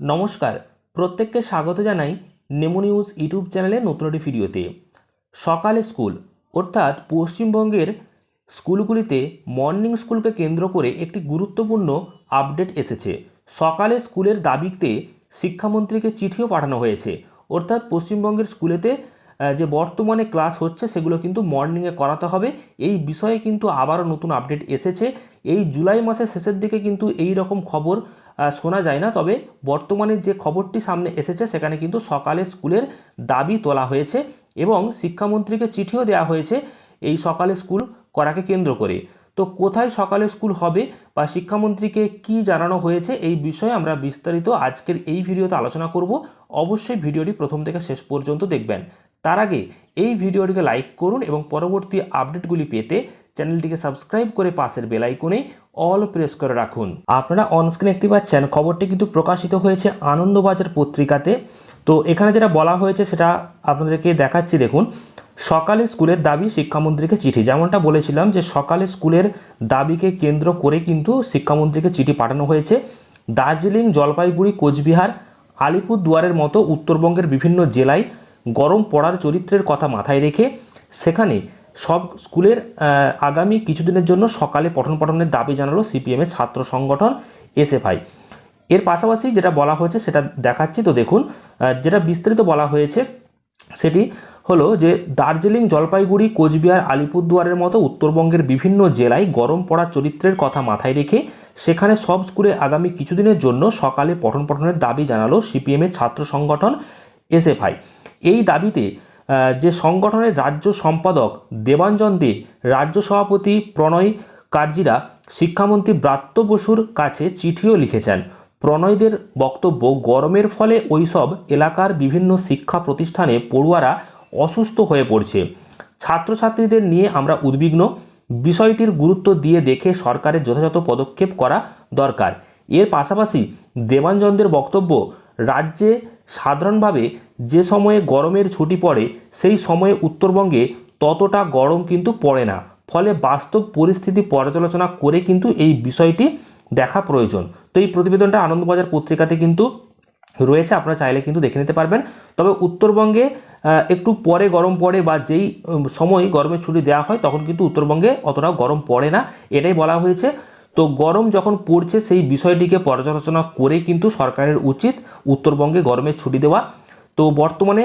নমস্কার, প্রত্যেককে স্বাগত জানাই নেমো নিউজ ইউটিউব চ্যানেলে নতুন একটি ভিডিওতে। সকালে স্কুল, অর্থাৎ পশ্চিমবঙ্গের স্কুলগুলিতে মর্নিং স্কুলকে কেন্দ্র করে একটি গুরুত্বপূর্ণ আপডেট এসেছে। সকালে স্কুলের দাবিতে শিক্ষামন্ত্রীকে চিঠিও পাঠানো হয়েছে। অর্থাৎ পশ্চিমবঙ্গের স্কুলেতে যে বর্তমানে ক্লাস হচ্ছে সেগুলো কিন্তু মর্নিংয়ে করাতে হবে। এই বিষয়ে কিন্তু আবারও নতুন আপডেট এসেছে। এই জুলাই মাসের শেষের দিকে কিন্তু এই রকম খবর শোনা যায় না। তবে বর্তমানে যে খবরটি সামনে এসেছে, সেখানে কিন্তু সকালে স্কুলের দাবি তোলা হয়েছে এবং শিক্ষামন্ত্রীকে চিঠিও দেওয়া হয়েছে এই সকালে স্কুল করাকে কেন্দ্র করে। তো কোথায় সকালে স্কুল হবে বা শিক্ষামন্ত্রীকে কি জানানো হয়েছে, এই বিষয়ে আমরা বিস্তারিত আজকের এই ভিডিওতে আলোচনা করব। অবশ্যই ভিডিওটি প্রথম থেকে শেষ পর্যন্ত দেখবেন। তার আগে এই ভিডিওটিকে লাইক করুন এবং পরবর্তী আপডেটগুলি পেতে চ্যানেলটিকে সাবস্ক্রাইব করে পাশের বেল আইকনে অল প্রেস করে রাখুন। আপনারা অনস্ক্রিন দেখতে পাচ্ছেন, খবরটি কিন্তু প্রকাশিত হয়েছে আনন্দবাজার পত্রিকাতে। তো এখানে যেটা বলা হয়েছে, সেটা আপনাদেরকে দেখাচ্ছি, দেখুন। সকালে স্কুলের দাবি শিক্ষামন্ত্রীকে চিঠি। যেমনটা বলেছিলাম যে, সকালে স্কুলের দাবিকে কেন্দ্র করে কিন্তু শিক্ষামন্ত্রীকে চিঠি পাঠানো হয়েছে। দার্জিলিং, জলপাইগুড়ি, কোচবিহার, আলিপুরদুয়ারের মতো উত্তরবঙ্গের বিভিন্ন জেলায় গরম পড়ার চরিত্রের কথা মাথায় রেখে সেখানে সব স্কুলের আগামী কিছুদিনের জন্য সকালে পঠন পাঠনের দাবি জানালো সিপিএমের ছাত্র সংগঠন এসএফআই। এর পাশাপাশি যেটা বলা হয়েছে সেটা দেখাচ্ছি। তো দেখুন যেটা বিস্তারিত বলা হয়েছে সেটি হলো যে দার্জিলিং, জলপাইগুড়ি, কোচবিহার, আলিপুরদুয়ারের মতো উত্তরবঙ্গের বিভিন্ন জেলায় গরম পড়া চরিত্রের কথা মাথায় রেখে সেখানে সব স্কুলে আগামী কিছুদিনের জন্য সকালে পঠন পাঠনের দাবি জানালো সিপিএমের ছাত্র সংগঠন এসএফআই। এই দাবিতে যে সংগঠনের রাজ্য সম্পাদক দেবাঞ্জন দে, রাজ্য সভাপতি প্রণয় কার্জিরা, শিক্ষামন্ত্রী ব্রাত্য বসুর কাছে চিঠিও লিখেছেন। প্রণয়দের বক্তব্য গরমের ফলে ওইসব এলাকার বিভিন্ন শিক্ষা প্রতিষ্ঠানে পড়ুয়ারা অসুস্থ হয়ে পড়ছে। ছাত্রছাত্রীদের নিয়ে আমরা উদ্বিগ্ন। বিষয়টির গুরুত্ব দিয়ে দেখে সরকারের যথাযথ পদক্ষেপ করা দরকার। এর পাশাপাশি দেবাঞ্জনদের বক্তব্য, রাজ্যে সাধারণভাবে যে সময়ে গরমের ছুটি পড়ে, সেই সময়ে উত্তরবঙ্গে ততটা গরম কিন্তু পড়ে না। ফলে বাস্তব পরিস্থিতি পর্যালোচনা করে কিন্তু এই বিষয়টি দেখা প্রয়োজন। তো এই প্রতিবেদনটা আনন্দবাজার পত্রিকাতে কিন্তু রয়েছে, আপনারা চাইলে কিন্তু দেখে নিতে পারবেন। তবে উত্তরবঙ্গে একটু পরে গরম পড়ে বা যেই সময় গরমের ছুটি দেওয়া হয়, তখন কিন্তু উত্তরবঙ্গে অতটাও গরম পড়ে না। এটাই বলা হয়েছে। তো গরম যখন পড়ছে, সেই বিষয়টিকে পর্যালোচনা করে কিন্তু সরকারের উচিত উত্তরবঙ্গে গরমের ছুটি দেওয়া। তো বর্তমানে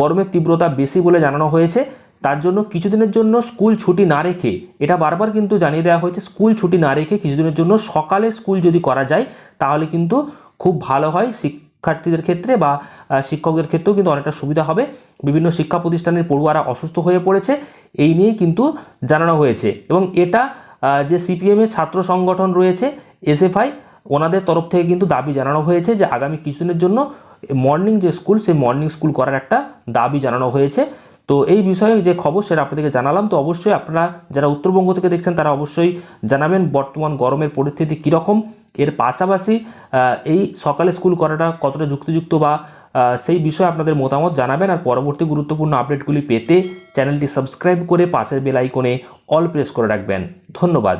গরমের তীব্রতা বেশি বলে জানানো হয়েছে। তার জন্য কিছুদিনের জন্য স্কুল ছুটি না রেখে, এটা বারবার কিন্তু জানিয়ে দেওয়া হয়েছে, স্কুল ছুটি না রেখে কিছুদিনের জন্য সকালে স্কুল যদি করা যায়, তাহলে কিন্তু খুব ভালো হয়। শিক্ষার্থীদের ক্ষেত্রে বা শিক্ষকদের ক্ষেত্রেও কিন্তু অনেকটা সুবিধা হবে। বিভিন্ন শিক্ষা প্রতিষ্ঠানের পড়ুয়ারা অসুস্থ হয়ে পড়েছে, এই নিয়েই কিন্তু জানানো হয়েছে। এবং এটা যে সিপিএমের ছাত্র সংগঠন রয়েছে, এসএফআই, ওনাদের তরফ থেকে কিন্তু দাবি জানানো হয়েছে যে আগামী কিছুদিনের জন্য মর্নিং যে স্কুল সেই মর্নিং স্কুল করার একটা দাবি জানানো হয়েছে। তো এই বিষয়ে যে খবর, সেটা আপনাদেরকে জানালাম। তো অবশ্যই আপনারা যারা উত্তরবঙ্গ থেকে দেখছেন, তারা অবশ্যই জানাবেন, বর্তমান গরমের পরিস্থিতি কীরকম। এর পাশাপাশি এই সকালে স্কুল করাটা কতটা যুক্তিযুক্ত বা সেই বিষয়ে আপনাদের মতামত জানাবেন। আর পরবর্তী গুরুত্বপূর্ণ আপডেটগুলি পেতে চ্যানেলটি সাবস্ক্রাইব করে পাশের বেল আইকনে অল প্রেস করে রাখবেন। ধন্যবাদ।